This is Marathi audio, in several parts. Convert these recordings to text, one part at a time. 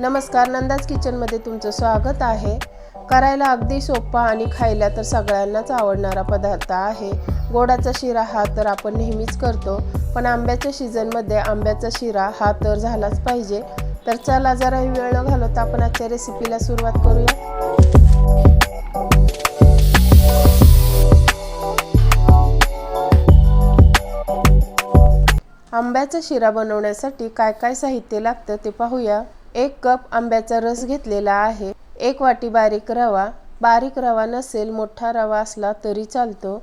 नमस्कार नंदाज किचनमध्ये तुमचं स्वागत आहे. करायला अगदी सोपा आणि खायला तर सगळ्यांनाच आवडणारा पदार्थ आहे. गोडाचा शिरा हा तर आपण नेहमीच करतो पण आंब्याच्या सीझनमध्ये आंब्याचा शिरा हा तर झालाच पाहिजे. तर चला जरा वेळ न घालवता आपण आजच्या रेसिपीला सुरुवात करूया. आंब्याचा शिरा बनवण्यासाठी काय काय साहित्य लागतं ते पाहूया. एक कप आंब्याचा रस घेतलेला आहे. एक वाटी बारीक रवा. बारीक रवा नसेल मोठा रवा असला तरी चालतो.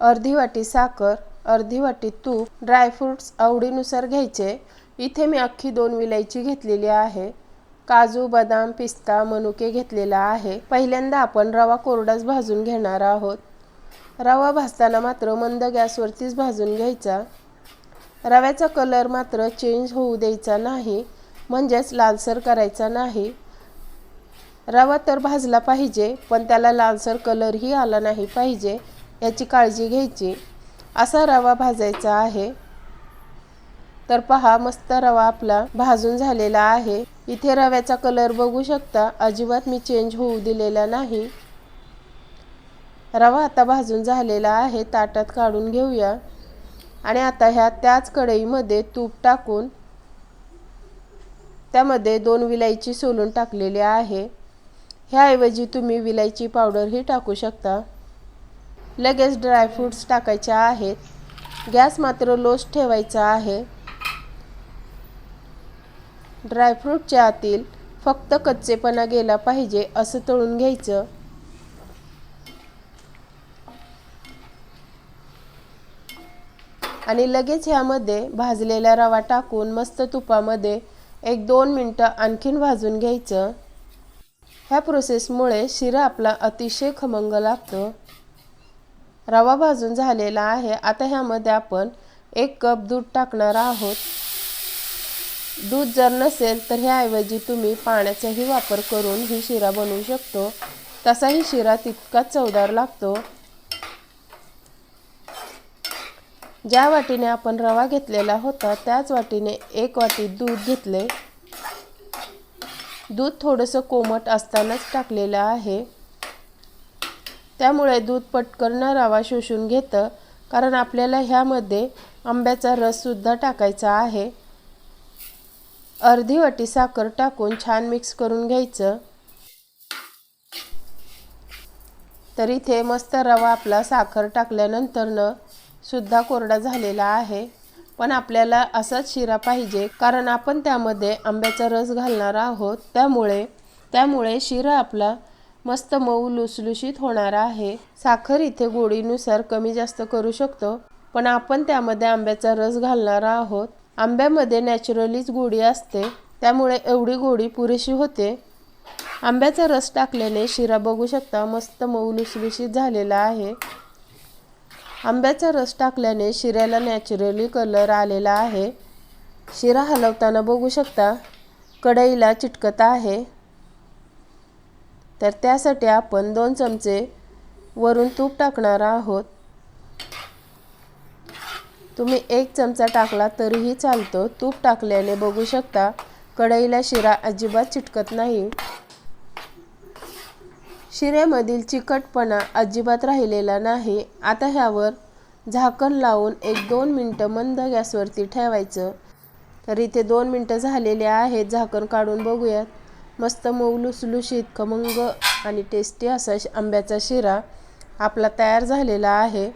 अर्धी वाटी साखर अर्धी वाटी तूप ड्रायफ्रूट्स आवडीनुसार घ्यायचे. इथे मी अख्खी दोन विलायची घेतलेली आहे. काजू बदाम पिस्ता मनुके घेतलेला आहे. पहिल्यांदा आपण रवा कोरडाच भाजून घेणार आहोत. रवा भाजताना मात्र मंद गॅसवरतीच भाजून घ्यायचा. रव्याचा कलर मात्र चेंज होऊ द्यायचा नाही. म्हणजेच लालसर करायचा नाही. रवा तर भाजला पाहिजे पण त्याला लालसर कलरही आला नाही पाहिजे याची काळजी घ्यायची. असा रवा भाजायचा आहे. तर पहा मस्त रवा आपला भाजून झालेला आहे. इथे रव्याचा कलर बघू शकता. अजिबात मी चेंज होऊ दिलेला नाही. रवा आता भाजून झालेला आहे. ताटात काढून घेऊया. आणि आता ह्या त्याच कढईमध्ये तूप टाकून त्यामध्ये दोन विलायची सोलून टाकलेली आहे. ह्याऐवजी तुम्ही विलायची पावडरही टाकू शकता. लगेच ड्रायफ्रूट्स टाकायच्या आहेत. गॅस मात्र लोस ठेवायचा आहे. ड्रायफ्रूटच्या आतील फक्त कच्चेपणा गेला पाहिजे असं तळून घ्यायचं. आणि लगेच ह्यामध्ये भाजलेला रवा टाकून मस्त तुपामध्ये एक दोन मिनटं आणखीन भाजून घ्यायचं. ह्या प्रोसेसमुळे शिरा आपला अतिशय खमंग लागतो. रवा भाजून झालेला आहे. आता ह्यामध्ये आपण एक कप दूध टाकणार आहोत. दूध जर नसेल तर ह्याऐवजी तुम्ही पाण्याचाही वापर करून ही शिरा बनवू शकतो. तसाही शिरा तितकाच चवदार लागतो. ज्या वाटीने आपण रवा घेतलेला होता त्याच वाटीने एक वाटी दूध घेतले. दूध थोडंसं कोमट असतानाच टाकलेलं आहे. त्यामुळे दूध पटकन रवा शोषून घेतं कारण आपल्याला ह्यामध्ये आंब्याचा रससुद्धा टाकायचा आहे. अर्धी वाटी साखर टाकून छान मिक्स करून घ्यायचं. तर इथे मस्त रवा आपला साखर टाकल्यानंतरनं सुद्धा कोरडा झालेला आहे. पण आपल्याला असाच शिरा पाहिजे कारण आपण त्यामध्ये आंब्याचा रस घालणार आहोत. त्यामुळे त्यामुळे शिरा आपला मस्त मऊ लुसलुशीत होणार आहे. साखर इथे गोडीनुसार कमी जास्त करू शकतो पण आपण त्यामध्ये आंब्याचा रस घालणार आहोत. आंब्यामध्ये नॅचरलीच गोडी असते त्यामुळे एवढी गोडी पुरेशी होते. आंब्याचा रस टाकल्याने शिरा बघू शकता मस्त मऊ लुसलुशीत झालेला आहे. आंब्याचा रस टाकल्याने शिऱ्याला नॅचरली कलर आलेला आहे. शिरा हलवताना बघू शकता कढईला चिटकत आहे. तर त्यासाठी आपण दोन चमचे वरून तूप टाकणार आहोत. तुम्ही एक चमचा टाकला तरीही चालतो. तूप टाकल्याने बघू शकता कढईला शिरा अजिबात चिटकत नाही. शिऱ्यामधील चिकटपणा अजिबात राहिलेला नाही. आता ह्यावर झाकण लावून एक दोन मिनटं मंद गॅसवरती ठेवायचं. तर इथे दोन मिनटं झालेले आहेत. झाकण काढून बघूयात. मस्त मऊ लुसलुशीत खमंग आणि टेस्टी असा आंब्याचा शिरा आपला तयार झालेला आहे.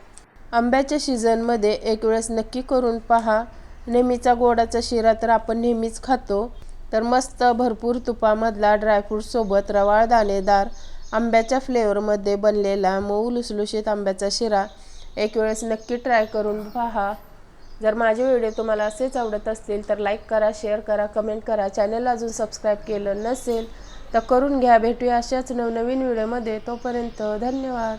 आंब्याच्या सीझनमध्ये एक वेळेस नक्की करून पहा. नेहमीचा गोडाचा शिरा तर आपण नेहमीच खातो. तर मस्त भरपूर तुपामधला ड्रायफ्रूटसोबत रवाळ दाणेदार आंब्याच्या फ्लेवरमध्ये बनलेला मऊ लुसलुशीत आंब्याचा शिरा एक वेळेस नक्की ट्राय करून पहा. जर माझे व्हिडिओ तुम्हाला असेच आवडत असतील तर लाईक करा शेअर करा कमेंट करा. चॅनल अजून सबस्क्राईब केलं नसेल तर करून घ्या. भेटूया अशाच नवनवीन व्हिडिओमध्ये तोपर्यंत धन्यवाद.